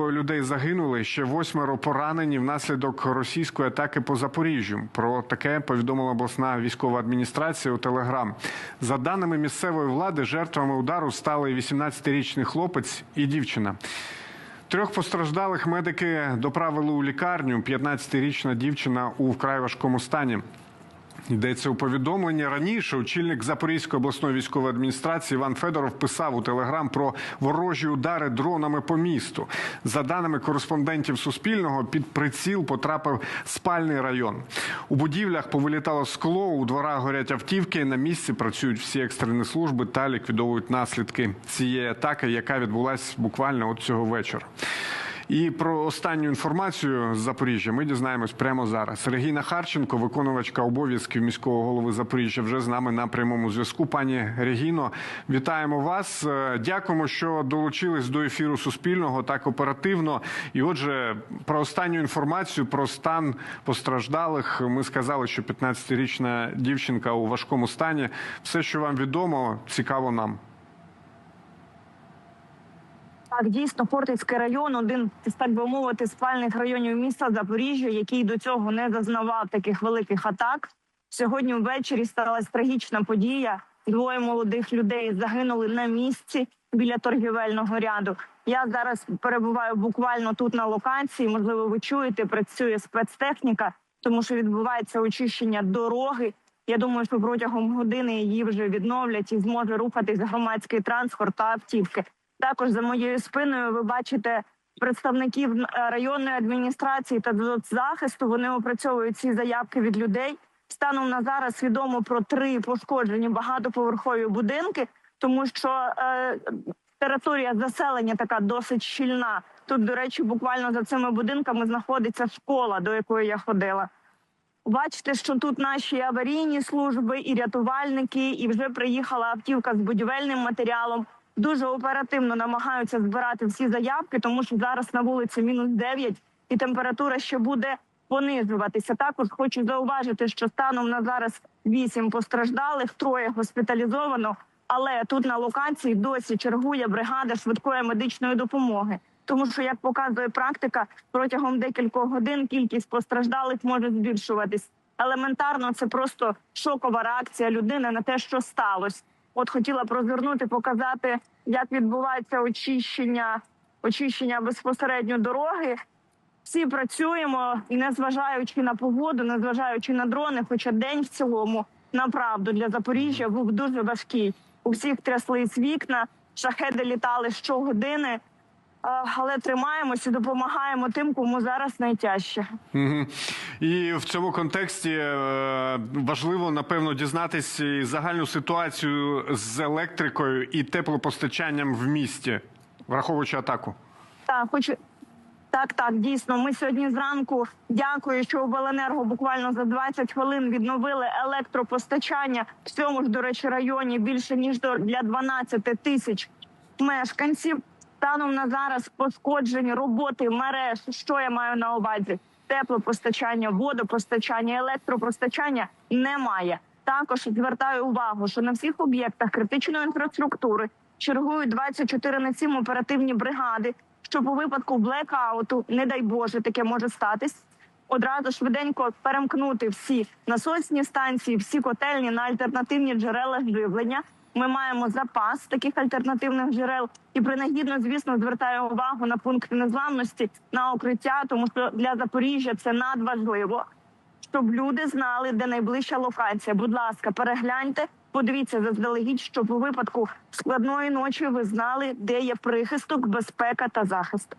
Двоє людей загинули. Ще восьмеро поранені внаслідок російської атаки по Запоріжжю. Про таке повідомила обласна військова адміністрація у Телеграм. За даними місцевої влади, жертвами удару стали 18-річний хлопець і дівчина. Трьох постраждалих медики доправили у лікарню. 15-річна дівчина у вкрай важкому стані. Йдеться у повідомленні раніше. Очільник Запорізької обласної військової адміністрації Іван Федоров писав у телеграм про ворожі удари дронами по місту. За даними кореспондентів Суспільного, під приціл потрапив спальний район. У будівлях повилітало скло. У дворах горять автівки. На місці працюють всі екстрені служби та ліквідовують наслідки цієї атаки, яка відбулася буквально от цього вечора. І про останню інформацію з Запоріжжя ми дізнаємось прямо зараз. Регіна Харченко, виконувачка обов'язків міського голови Запоріжжя, вже з нами на прямому зв'язку. Пані Регіно, вітаємо вас. Е, Дякуємо, що долучились до ефіру Суспільного так оперативно. І, отже, про останню інформацію про стан постраждалих. Ми сказали, що 15-річна дівчинка у важкому стані. Все, що вам відомо, цікаво нам. Так, дійсно, Фортицький район один з так би мовити спальних районів міста Запоріжжя, який до цього не зазнавав таких великих атак. Сьогодні ввечері сталася трагічна подія. Двоє молодих людей загинули на місці біля торгівельного ряду. Я зараз перебуваю буквально тут на локації. Можливо, ви чуєте, працює спецтехніка, тому що відбувається очищення дороги. Я думаю, що протягом години її вже відновлять і зможе рухатись громадський транспорт та автівки. Також за моєю спиною ви бачите представників е, районної адміністрації та захисту. Вони опрацьовують ці заявки від людей. Станом на зараз відомо про три пошкоджені багатоповерхові будинки, тому що е, територія заселення така досить щільна. Тут, до речі, буквально за цими будинками знаходиться школа, до якої я ходила. Бачите, що тут наші аварійні служби і рятувальники, і вже приїхала автівка з будівельним матеріалом. Дуже оперативно намагаються збирати всі заявки, тому що зараз на вулиці мінус 9 і температура ще буде понижуватися. Також хочу зауважити, що станом на зараз 8 постраждалих, троє госпіталізовано. Але тут на локації досі чергує бригада швидкої медичної допомоги. Тому що, як показує практика, протягом декількох годин кількість постраждалих може збільшуватись. Елементарно, це просто шокова реакція людини на те, що сталося. От хотіла б розвернути, показати, як відбувається очищення, очищення безпосередньо дороги. Всі працюємо, незважаючи на погоду, незважаючи на дрони, хоча день в цілому направду для Запоріжжя був дуже важкий. У всіх тряслись вікна, шахеди літали щогодини. Але тримаємося, і допомагаємо тим, кому зараз найтяжче. Угу. І в цьому контексті е, важливо напевно дізнатися загальну ситуацію з електрикою і теплопостачанням в місті, враховуючи атаку. Так, хочу так, так, дійсно. Ми сьогодні зранку дякую, що обленерго буквально за 20 хвилин відновили електропостачання в цьому ж, до речі, районі більше ніж для 12 тисяч мешканців. Станом на зараз пошкоджені роботи мереж. Що я маю на увазі? Теплопостачання, водопостачання, електропостачання немає. Також звертаю увагу, що на всіх об'єктах критичної інфраструктури чергують 24 на 7 оперативні бригади. Щоб у випадку блекауту, не дай Боже, таке може статись. Одразу швиденько перемкнути всі насосні станції, всі котельні на альтернативні джерела живлення. Ми маємо запас таких альтернативних джерел, і принагідно, звісно, звертаю увагу на пункти незламності на укриття, тому що для Запоріжжя це надважливо, щоб люди знали, де найближча локація. Будь ласка, перегляньте, подивіться заздалегідь, щоб у випадку складної ночі ви знали, де є прихисток, безпека та захист.